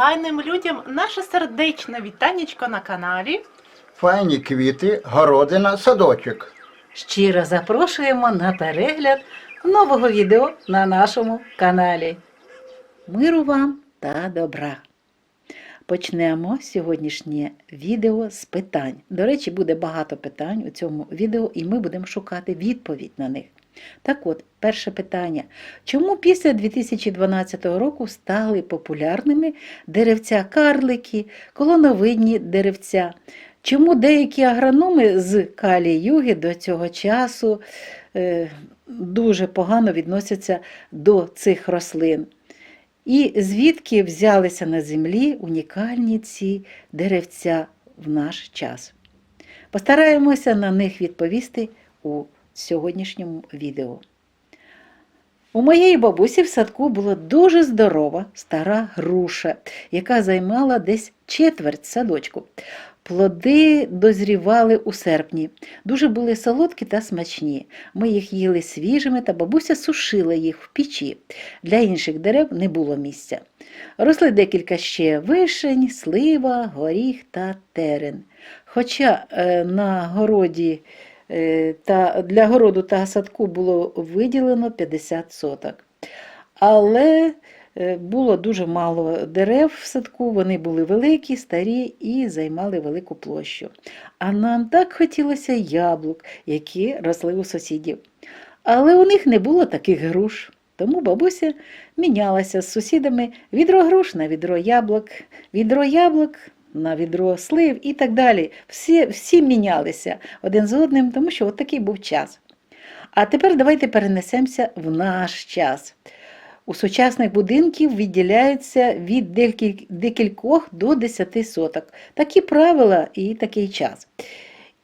файним людям наше сердечне вітанечко на каналі. Файні квіти, городина, садочок. Щиро запрошуємо на перегляд нового відео на нашому каналі. Миру вам та добра! Почнемо сьогоднішнє відео з питань. До речі, буде багато питань у цьому відео, і ми будемо шукати відповідь на них. Так от, перше питання. Чому після 2012 року стали популярними деревця карлики, колоновидні деревця? Чому деякі агрономи з Калі-Юги до цього часу е, дуже погано відносяться до цих рослин? І звідки взялися на землі унікальні ці деревця в наш час? Постараємося на них відповісти у сьогоднішньому відео. У моєї бабусі в садку була дуже здорова стара груша, яка займала десь четверть садочку. Плоди дозрівали у серпні, дуже були солодкі та смачні. Ми їх їли свіжими, та бабуся сушила їх в печі. Для інших дерев не було місця. Росли декілька ще вишень, слива, горіх та терен. Хоча е, на городі та для городу та садку було виділено 50 соток. Але е, було дуже мало дерев в садку, вони були великі, старі і займали велику площу. А нам так хотілося яблук, які росли у сусідів. Але у них не було таких груш. Тому бабуся мінялася з сусідами відро груш на відро яблук, відро яблук на відро слив і так далі. Всі, всі мінялися один з одним, тому що от такий був час. А тепер давайте перенесемося в наш час. У сучасних будинків відділяється від декількох до 10 соток. Такі правила і такий час.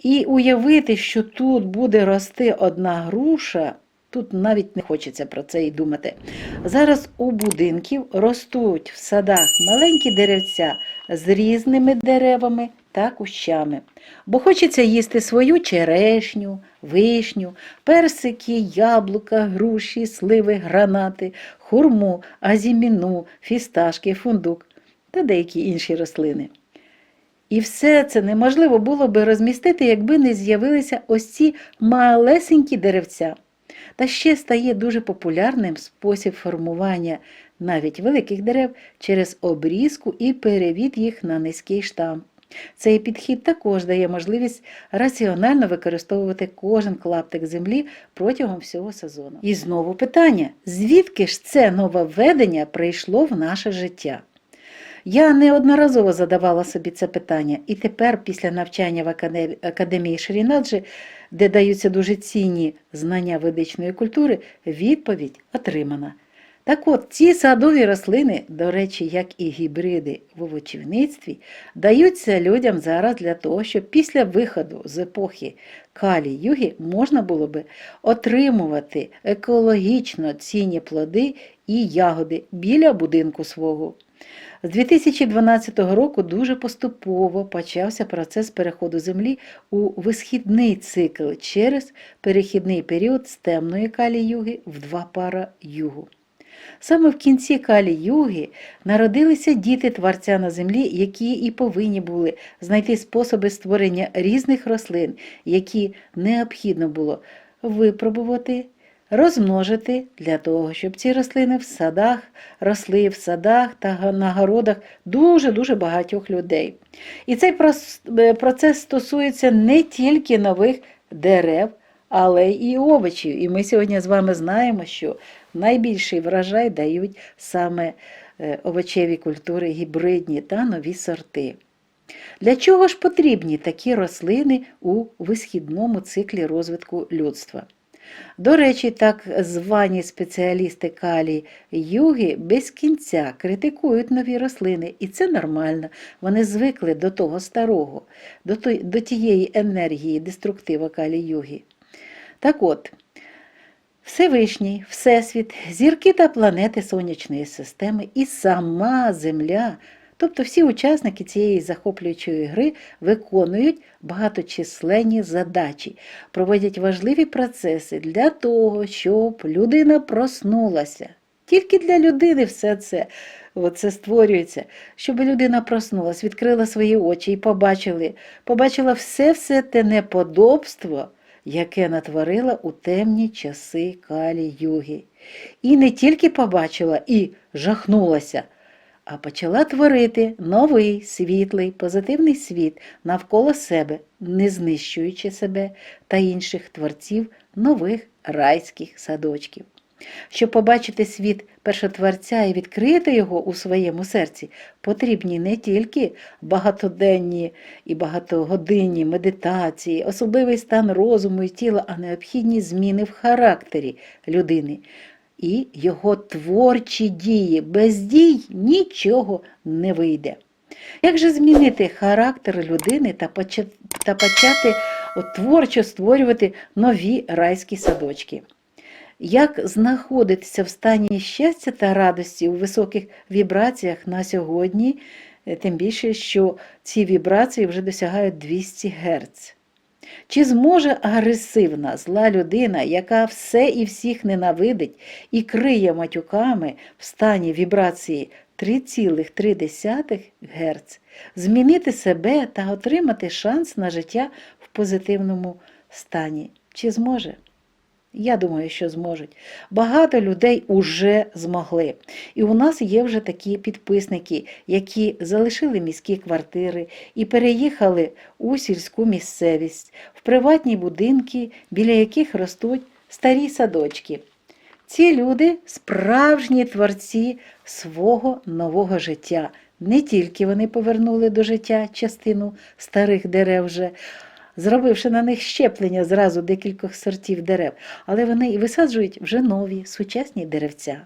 І уявити, що тут буде рости одна груша, тут навіть не хочеться про це і думати. Зараз у будинків ростуть в садах маленькі деревця з різними деревами та кущами. Бо хочеться їсти свою черешню, вишню, персики, яблука, груші, сливи, гранати, хурму, азіміну, фісташки, фундук та деякі інші рослини. І все це неможливо було би розмістити, якби не з'явилися ось ці малесенькі деревця. Та ще стає дуже популярним спосіб формування навіть великих дерев через обрізку і перевід їх на низький штам. Цей підхід також дає можливість раціонально використовувати кожен клаптик землі протягом всього сезону. І знову питання: звідки ж це нововведення прийшло в наше життя? Я неодноразово задавала собі це питання, і тепер, після навчання в Академії Шрінаджі, де даються дуже цінні знання ведичної культури, відповідь отримана. Так от, ці садові рослини, до речі, як і гібриди в овочівництві, даються людям зараз для того, щоб після виходу з епохи Калі-Юги можна було би отримувати екологічно цінні плоди і ягоди біля будинку свого. З 2012 року дуже поступово почався процес переходу Землі у висхідний цикл через перехідний період з темної калі-юги в два пара югу. Саме в кінці калі-юги народилися діти Творця на землі, які і повинні були знайти способи створення різних рослин, які необхідно було випробувати, розмножити для того, щоб ці рослини в садах росли в садах та на городах дуже-дуже багатьох людей. І цей е, процес стосується не тільки нових дерев, але і овочів. І ми сьогодні з вами знаємо, що найбільший врожай дають саме е, овочеві культури гібридні та нові сорти. Для чого ж потрібні такі рослини у висхідному циклі розвитку людства? До речі, так звані спеціалісти калій юги без кінця критикують нові рослини, і це нормально. Вони звикли до того старого, до, той, до тієї енергії деструктива калій юги. Так от, Всевишній, Всесвіт, зірки та планети Сонячної системи і сама Земля, тобто всі учасники цієї захоплюючої гри виконують багаточисленні задачі, проводять важливі процеси для того, щоб людина проснулася. Тільки для людини все це, це створюється, щоб людина проснулась, відкрила свої очі і побачили, побачила все-все те неподобство, яке натворила у темні часи Калі Юги. І не тільки побачила і жахнулася, а почала творити новий світлий, позитивний світ навколо себе, не знищуючи себе та інших творців нових райських садочків. Щоб побачити світ першотворця і відкрити його у своєму серці, потрібні не тільки багатоденні і багатогодинні медитації, особливий стан розуму і тіла, а необхідні зміни в характері людини і його творчі дії. Без дій нічого не вийде. Як же змінити характер людини та почати, творчо створювати нові райські садочки? Як знаходитися в стані щастя та радості у високих вібраціях на сьогодні, е, тим більше, що ці вібрації вже досягають 200 Гц? Чи зможе агресивна зла людина, яка все і всіх ненавидить і криє матюками в стані вібрації 3,3 Гц, змінити себе та отримати шанс на життя в позитивному стані? Чи зможе? Я думаю, що зможуть. Багато людей уже змогли. І у нас є вже такі підписники, які залишили міські квартири і переїхали у сільську місцевість, в приватні будинки, біля яких ростуть старі садочки. Ці люди справжні творці свого нового життя. Не тільки вони повернули до життя частину старих дерев вже, зробивши на них щеплення зразу декількох сортів дерев, але вони і висаджують вже нові сучасні деревця.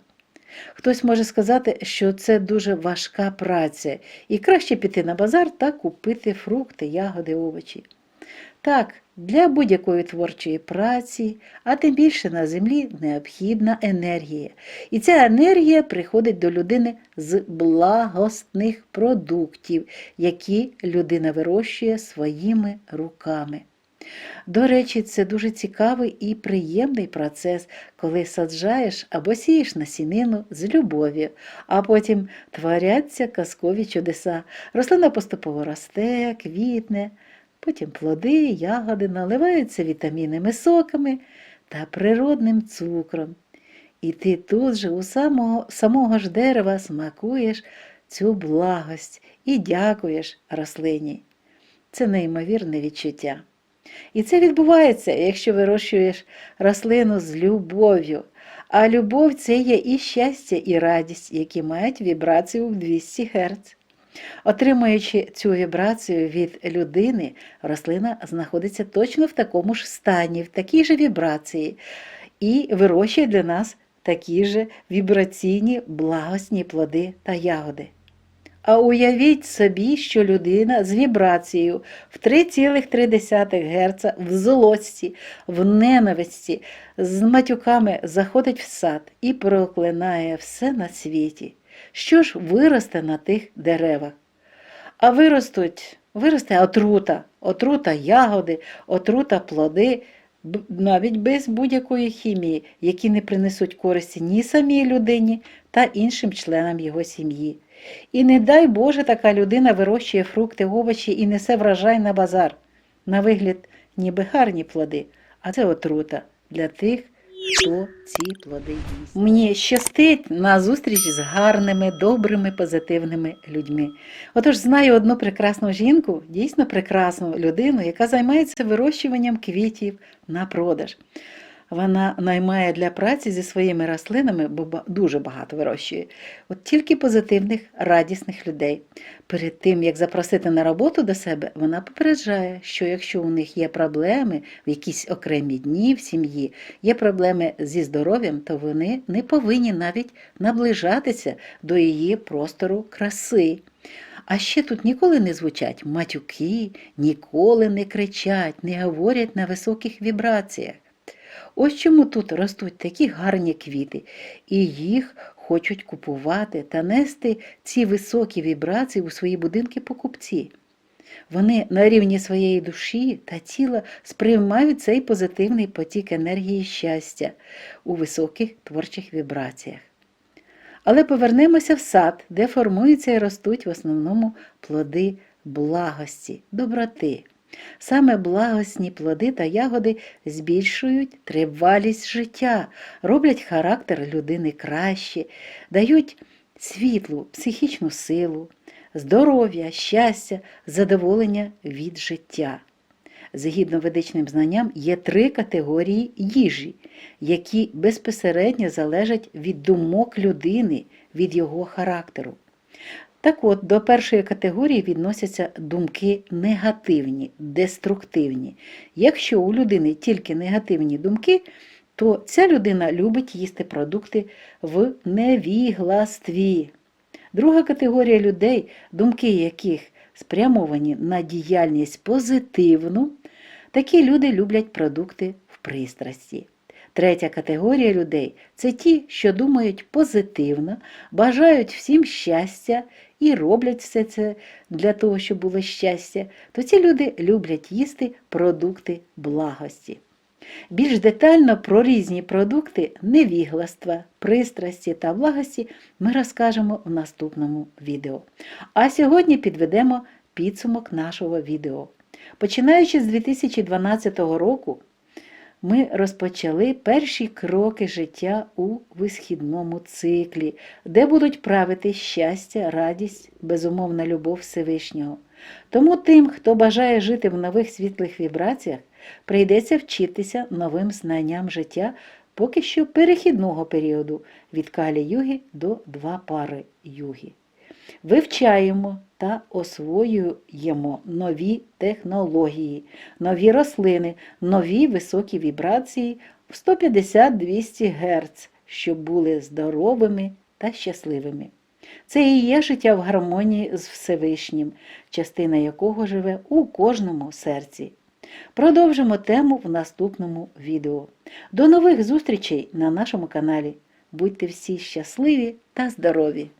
Хтось може сказати, що це дуже важка праця, і краще піти на базар та купити фрукти, ягоди, овочі. Так, для будь-якої творчої праці, а тим більше на землі необхідна енергія. І ця енергія приходить до людини з благосних продуктів, які людина вирощує своїми руками. До речі, це дуже цікавий і приємний процес, коли саджаєш або сієш насінину з любов'ю, а потім творяться казкові чудеса. Рослина поступово росте, квітне. Потім плоди, ягоди наливаються вітамінними соками та природним цукром. І ти тут же у самого, самого ж дерева смакуєш цю благость і дякуєш рослині. Це неймовірне відчуття. І це відбувається, якщо вирощуєш рослину з любов'ю. А любов це є і щастя, і радість, які мають вібрацію в 200 Гц. Отримуючи цю вібрацію від людини, рослина знаходиться точно в такому ж стані, в такій же вібрації, і вирощує для нас такі ж вібраційні благосні плоди та ягоди. А уявіть собі, що людина з вібрацією в 3,3 Гц в злості, в ненависті, з матюками заходить в сад і проклинає все на світі. Що ж виросте на тих деревах? А виростуть, виросте отрута, отрута ягоди, отрута плоди, навіть без будь-якої хімії, які не принесуть користі ні самій людині та іншим членам його сім'ї. І не дай Боже, така людина вирощує фрукти, овочі і несе врожай на базар. На вигляд, ніби гарні плоди, а це отрута для тих, хто ці плоди їсть. Мені щастить на зустріч з гарними, добрими, позитивними людьми. Отож, знаю одну прекрасну жінку, дійсно прекрасну людину, яка займається вирощуванням квітів на продаж. Вона наймає для праці зі своїми рослинами, бо дуже багато вирощує, от тільки позитивних, радісних людей. Перед тим, як запросити на роботу до себе, вона попереджає, що якщо у них є проблеми в якісь окремі дні в сім'ї, є проблеми зі здоров'ям, то вони не повинні навіть наближатися до її простору краси. А ще тут ніколи не звучать матюки, ніколи не кричать, не говорять на високих вібраціях. Ось чому тут ростуть такі гарні квіти, і їх хочуть купувати та нести ці високі вібрації у свої будинки покупці. Вони на рівні своєї душі та тіла сприймають цей позитивний потік енергії щастя у високих творчих вібраціях. Але повернемося в сад, де формуються і ростуть в основному плоди благості, доброти. Саме благосні плоди та ягоди збільшують тривалість життя, роблять характер людини краще, дають світлу, психічну силу, здоров'я, щастя, задоволення від життя. Згідно ведичним знанням, є три категорії їжі, які безпосередньо залежать від думок людини, від його характеру. Так от, до першої категорії відносяться думки негативні, деструктивні. Якщо у людини тільки негативні думки, то ця людина любить їсти продукти в невігластві. Друга категорія людей, думки яких спрямовані на діяльність позитивну, такі люди люблять продукти в пристрасті. Третя категорія людей це ті, що думають позитивно, бажають всім щастя і роблять все це для того, щоб було щастя, то ці люди люблять їсти продукти благості. Більш детально про різні продукти невігластва, пристрасті та благості ми розкажемо в наступному відео. А сьогодні підведемо підсумок нашого відео. Починаючи з 2012 року, ми розпочали перші кроки життя у висхідному циклі, де будуть правити щастя, радість, безумовна любов Всевишнього. Тому тим, хто бажає жити в нових світлих вібраціях, прийдеться вчитися новим знанням життя поки що перехідного періоду від калі юги до два пари юги. Вивчаємо та освоюємо нові технології, нові рослини, нові високі вібрації в 150-200 Гц, щоб були здоровими та щасливими. Це і є життя в гармонії з Всевишнім, частина якого живе у кожному серці. Продовжимо тему в наступному відео. До нових зустрічей на нашому каналі. Будьте всі щасливі та здорові!